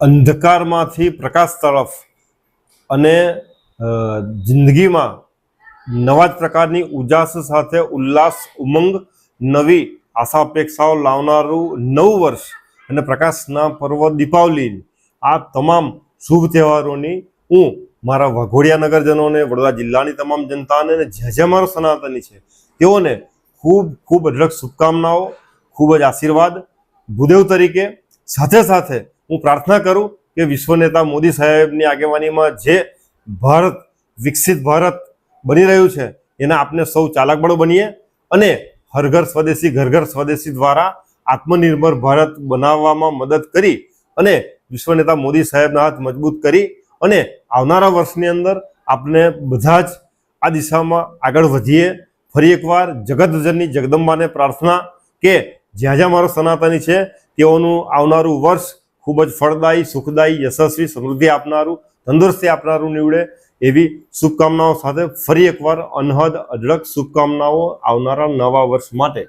અંધકારમાંથી પ્રકાશ તરફ અને જિંદગીમાં નવા જ પ્રકારની ઉજાસ સાથે ઉલ્લાસ, ઉમંગ, નવી આશા અપેક્ષાઓ લાવનારું નવું વર્ષ અને પ્રકાશના પર્વ દીપાવલી. આ તમામ શુભ તહેવારોની હું મારા વાઘોડિયા નગરજનોને, વડોદરા જિલ્લાની તમામ જનતાને અને જે જ્યાં મારો સનાતની છે, તેઓને ખૂબ ખૂબ અઢળક શુભકામનાઓ, ખૂબ જ આશીર્વાદ. ભૂદેવ તરીકે સાથે સાથે હું પ્રાર્થના કરું કે વિશ્વ નેતા મોદી સાહેબની આગેવાનીમાં જે ભારત, વિકસિત ભારત બની રહ્યું છે, એના આપણે સૌ ચાલાકબળો બનીએ અને હર ઘર સ્વદેશી, ઘર ઘર સ્વદેશી દ્વારા આત્મનિર્ભર ભારત બનાવવામાં મદદ કરી અને વિશ્વ નેતા મોદી સાહેબના હાથ મજબૂત કરી અને આવનારા વર્ષની અંદર આપણે બધા જ આ દિશામાં આગળ વધીએ. ફરી એકવાર જગતજનની જગદંબાને પ્રાર્થના કે જ્યાં જ્યાં મારો સનાતની છે, તેઓનું આવનારું વર્ષ ખૂબ જ ફળદાયી, સુખદાયી, યશસ્વી સમૃદ્ધિ આપનારું, તંદુરસ્તી આપનારું નીવડે એવી શુભકામનાઓ સાથે ફરી એકવાર અનહદ અઢળક શુભકામનાઓ આવનારા નવા વર્ષ માટે